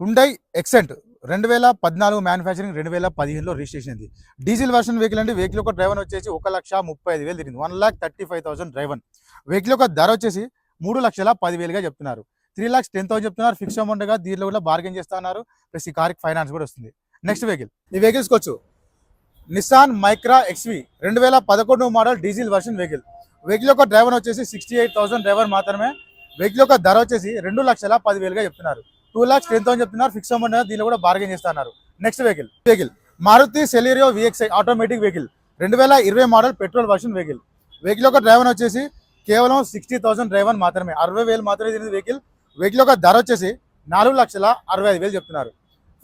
Hyundai ఎక్సెంట్ రెండు వేల పద్నాలుగు మ్యానుఫ్యాక్చరింగ్ రెండు వేల పదిహేనులో రిజిస్ట్రేషన్ అయింది. డీజిల్ వర్షన్ వెహికల్ అంటే వెహికల్ యొక్క డ్రైవర్ వచ్చేసి ఒక లక్ష ముప్పై ఐదు వేలు తిరిగింది. One lakh thirty five thousand driver vehicle యొక్క ధర వచ్చేసి మూడు లక్షల పదివేలుగా చెప్తున్నారు. త్రీ లాక్స్ టెన్ థౌసండ్ చెప్తున్నారు. ఫిక్స్ అమౌంట్గా దీనిలో కూడా బార్గెన్ చేస్తున్నారు ప్లస్ ఈ కార్కి ఫైనాన్స్ కూడా వస్తుంది. నెక్స్ట్ వెహికల్ ఈ వెహికల్స్కి వచ్చు. నిసాన్ మైక్రా ఎక్స్వి రెండు వేల పదకొండు model diesel version vehicle vehicle యొక్క డ్రైవర్ వచ్చేసి సిక్స్టీ ఎయిట్ థౌసండ్ డ్రైవర్ మాత్రమే. వెహికల్ యొక్క ధర వచ్చేసి రెండు లక్షల పదివేలుగా చెప్తున్నారు. టూ లాక్స్ టెన్ థౌసండ్ చెప్తున్నారు ఫిక్స్ అమౌంట్ దీనిలో కూడా బార్గెన్ చేస్తున్నారు. Next vehicle vehicle Maruti Celerio VXi automatic vehicle రెండు వేల ఇరవై model petrol version vehicle vehicle యొక్క డ్రైవర్ వచ్చేసి కేవలం సిక్స్టీ థౌసండ్ డ్రైవర్ మాత్రమే అరవై వేలు మాత్రమే తిరిగింది వెహికల్ వెహికల్ యొక్క ధర వచ్చేసి నాలుగు లక్షల అరవై ఐదు వేలు చెప్తున్నారు.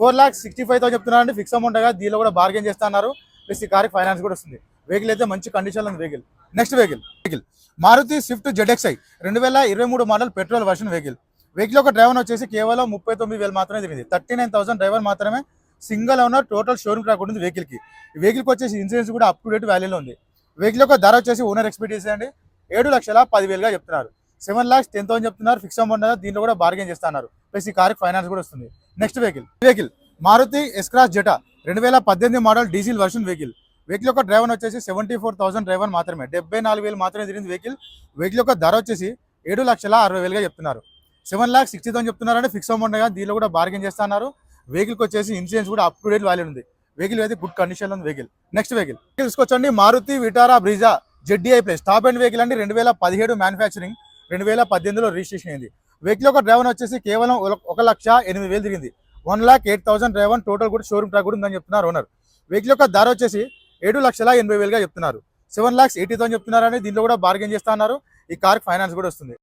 Four lakhs sixty five thousand చెప్తున్నారు అంటే ఫిక్స్ అమౌంట్గా దీనిలో కూడా బార్గెన్ చేస్తున్నారు. ప్లస్ ఈ కార్కి ఫైనాన్స్ కూడా వస్తుంది. వెహికల్ అయితే మంచి కండిషన్లో ఉంది vehicle next vehicle vehicle Maruti Swift ZXi రెండు వేల ఇరవై మూడు model petrol version vehicle vehicle ఒక డ్రైవర్ వచ్చేసి కేవలం ముప్పై తొమ్మిది వేలు మాత్రమే తిరిగింది. థర్టీ నైన్ థౌసండ్ డ్రైవర్ మాత్రమే single owner total showroom track ఉంటుంది వెహికల్కి. వెహికల్కి వచ్చేసి ఇన్సూరెన్స్ కూడా అప్ టు డేట్ వాల్యూలో ఉంది. వెహికల్ యొక్క ధర వచ్చేసి ఓనర్ ఎక్స్పెక్టేషన్ అండి. ఏడు లక్షల పదివేలుగా చెప్తున్నారు. సెవెన్ లాక్స్ టెన్ థౌసండ్ చెప్తున్నారు. ఫిక్స్ అమౌంట్ దీంట్లో కూడా బార్గెన్ చేస్తున్నారు. ప్లస్ ఈ కార్కి ఫైనాన్స్ కూడా వస్తుంది. Next vehicle. Vehicle Maruti S Cross Zeta రెండు వేల పద్దెనిమిది model diesel version vehicle vehicle యొక్క డ్రైవర్ వచ్చేసి సెవెంటీ ఫోర్ థౌసండ్ డ్రైవర్ మాత్రమే. డెబ్బై నాలుగు వేలు మాత్రమే తిరిగింది వెహికల్. వెహికల్ యొక్క ధర వచ్చేసి ఏడు లక్షల అరవై వేలుగా చెప్తున్నారు. సెవెన్ ల్యాక్ సిక్స్టీ థౌసండ్ చెప్తున్నారంటే ఫిక్స్ అమౌంట్ కానీ దీనిలో కూడా బార్గెన్ చేస్తున్నారు వెహికల్కి వచ్చేసి ఇన్సూరెన్స్ కూడా అప్ టు డేట్ వాల్యూ ఉంది. వెహికల్ అయితే గుడ్ కండిషన్ ఉంది vehicle next vehicle తీసుకొచ్చండి. Maruti Vitara Brezza ZDi plus top end vehicle అండి. రెండు వేల పదిహేడు మ్యానుఫ్యాక్చరింగ్ రెండు వేల పద్దెనిమిదిలో రిజిస్ట్రేషన్ అయింది. వెహికల్ యొక్క డ్రైవర్ వచ్చేసి కేవలం ఒక- లక్ష ఎనిమిది వేలు తిరిగింది. One lakh eight thousand driver total కూడా షోరూమ్ ట్రాక్ కూడా ఉందని చెప్తున్నారు ఓనర్ వెహికల్ యొక్క ధర వచ్చేసి ఏడు లక్షల ఎనభై వేలుగా చెప్తున్నారు. సెవెన్ లాక్స్ ఎయిటీ థౌసండ్ చెప్తున్నారని దీంట్లో కూడా బార్గెన్ చేస్తున్నారు ఈ కార్కి ఫైనాన్స్ కూడా వస్తుంది.